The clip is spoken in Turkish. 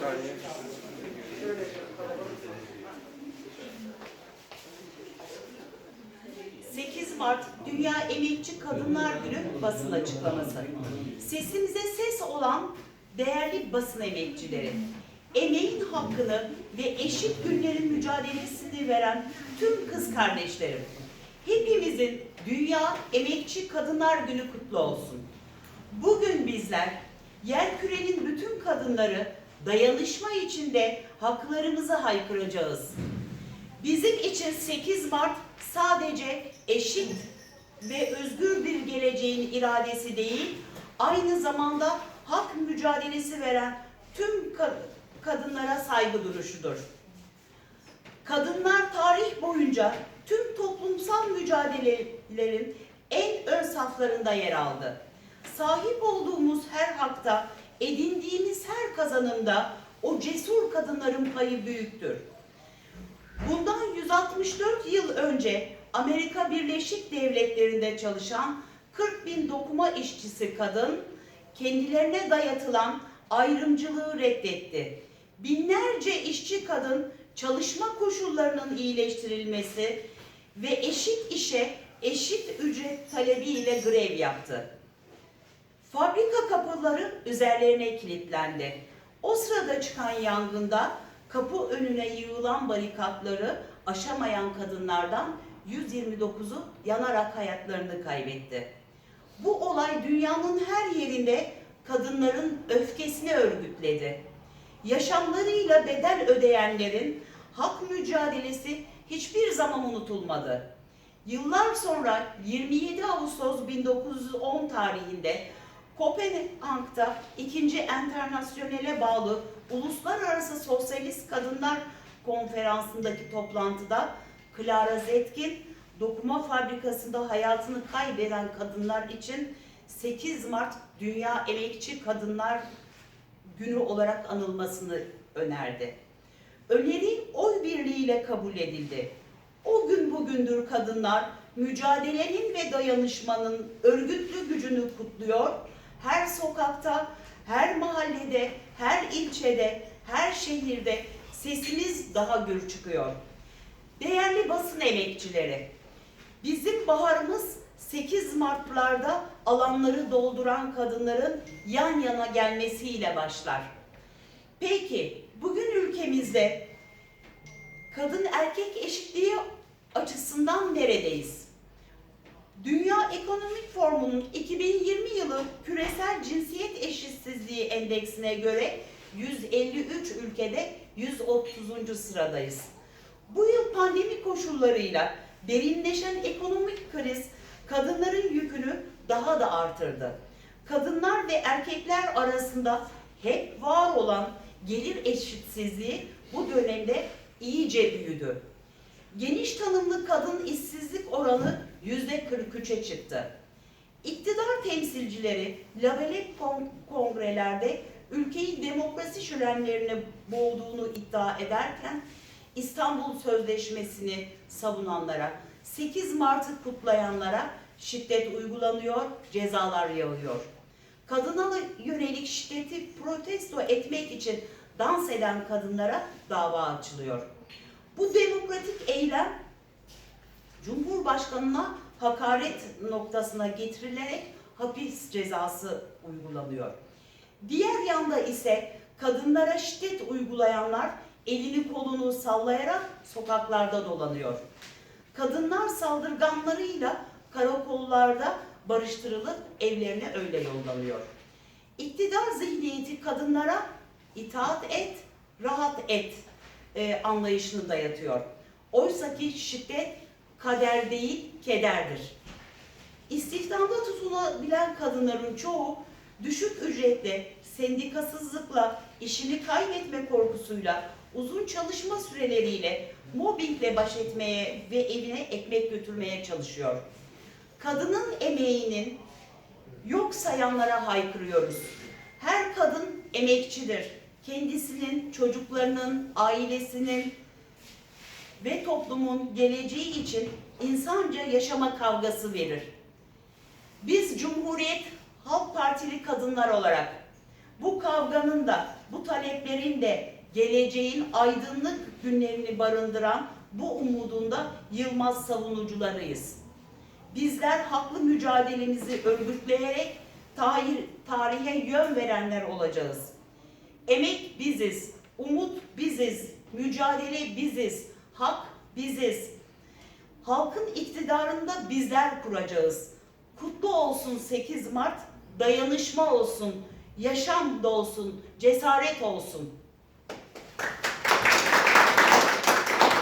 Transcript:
saniye. 8 Mart Dünya Emekçi Kadınlar Günü basın açıklaması. Sesimize ses olan değerli basın emekçileri, emeğin hakkını ve eşit günlerin mücadelesini veren tüm kız kardeşlerim, hepimizin Dünya Emekçi Kadınlar Günü kutlu olsun. Bugün bizler yerkürenin bütün kadınları dayanışma içinde haklarımızı haykıracağız. Bizim için 8 Mart sadece eşit ve özgür bir geleceğin iradesi değil, aynı zamanda hak mücadelesi veren tüm kad- kadınlara saygı duruşudur. Kadınlar tarih boyunca tüm toplumsal mücadelelerin en ön saflarında yer aldı. Sahip olduğumuz her hakta, edindiğimiz her kazanımda o cesur kadınların payı büyüktür. Bundan 164 yıl önce Amerika Birleşik Devletleri'nde çalışan 40 bin dokuma işçisi kadın kendilerine dayatılan ayrımcılığı reddetti. Binlerce işçi kadın çalışma koşullarının iyileştirilmesi ve eşit işe eşit ücret talebiyle grev yaptı. Fabrika kapıları üzerlerine kilitlendi. O sırada çıkan yangında kapı önüne yığılan barikatları aşamayan kadınlardan 129'u yanarak hayatlarını kaybetti. Bu olay dünyanın her yerinde kadınların öfkesini örgütledi. Yaşamlarıyla bedel ödeyenlerin hak mücadelesi hiçbir zaman unutulmadı. Yıllar sonra 27 Ağustos 1910 tarihinde Kopenhag'da 2. Enternasyonel'e bağlı Uluslararası Sosyalist Kadınlar Konferansı'ndaki toplantıda Clara Zetkin, dokuma fabrikasında hayatını kaybeden kadınlar için 8 Mart Dünya Emekçi Kadınlar Günü olarak anılmasını önerdi. Öneri oy birliğiyle kabul edildi. O gün bugündür kadınlar mücadelenin ve dayanışmanın örgütlü gücünü kutluyor. Her sokakta, her mahallede, her ilçede, her şehirde sesimiz daha gür çıkıyor. Değerli basın emekçileri, bizim baharımız 8 Mart'larda alanları dolduran kadınların yan yana gelmesiyle başlar. Peki bugün ülkemizde kadın erkek eşitliği açısından neredeyiz? Dünya Ekonomik Forumu'nun 2020 yılı küresel cinsiyet eşitsizliği endeksine göre 153 ülkede 130. sıradayız. Bu yıl pandemi koşullarıyla derinleşen ekonomik kriz kadınların yükünü daha da artırdı. Kadınlar ve erkekler arasında hep var olan gelir eşitsizliği bu dönemde iyice büyüdü. Geniş tanımlı kadın işsizlik oranı yüzde 43'e çıktı. İktidar temsilcileri labelek kon- kongrelerde ülkeyi demokrasi şölenlerine boğduğunu iddia ederken İstanbul Sözleşmesi'ni savunanlara, 8 Mart'ı kutlayanlara şiddet uygulanıyor, cezalar yağıyor. Kadına yönelik şiddeti protesto etmek için dans eden kadınlara dava açılıyor. Bu demokratik eylem Cumhurbaşkanına hakaret noktasına getirilerek hapis cezası uygulanıyor. Diğer yanda ise kadınlara şiddet uygulayanlar elini kolunu sallayarak sokaklarda dolanıyor. Kadınlar saldırganlarıyla karakollarda barıştırılıp evlerine öyle yollanıyor. İktidar zihniyeti kadınlara itaat et, rahat et e, anlayışını dayatıyor. Oysa ki şiddet kader değil, kederdir. İstihdamda tutunabilen kadınların çoğu düşük ücretle, sendikasızlıkla, işini kaybetme korkusuyla, uzun çalışma süreleriyle, mobbingle baş etmeye ve evine ekmek götürmeye çalışıyor. Kadının emeğinin yok sayanlara haykırıyoruz. Her kadın emekçidir. Kendisinin, çocuklarının, ailesinin ve toplumun geleceği için insanca yaşama kavgası verir. Biz Cumhuriyet Halk Partili kadınlar olarak Bu kavganın da, bu taleplerin de geleceğin aydınlık günlerini barındıran bu umudunda Yılmaz savunucularıyız. Bizler haklı mücadelemizi örgütleyerek tahir, tarihe yön verenler olacağız. Emek biziz, umut biziz, mücadele biziz, hak biziz. Halkın iktidarında bizler kuracağız. Kutlu olsun 8 Mart, dayanışma olsun, yaşam da olsun, cesaret olsun.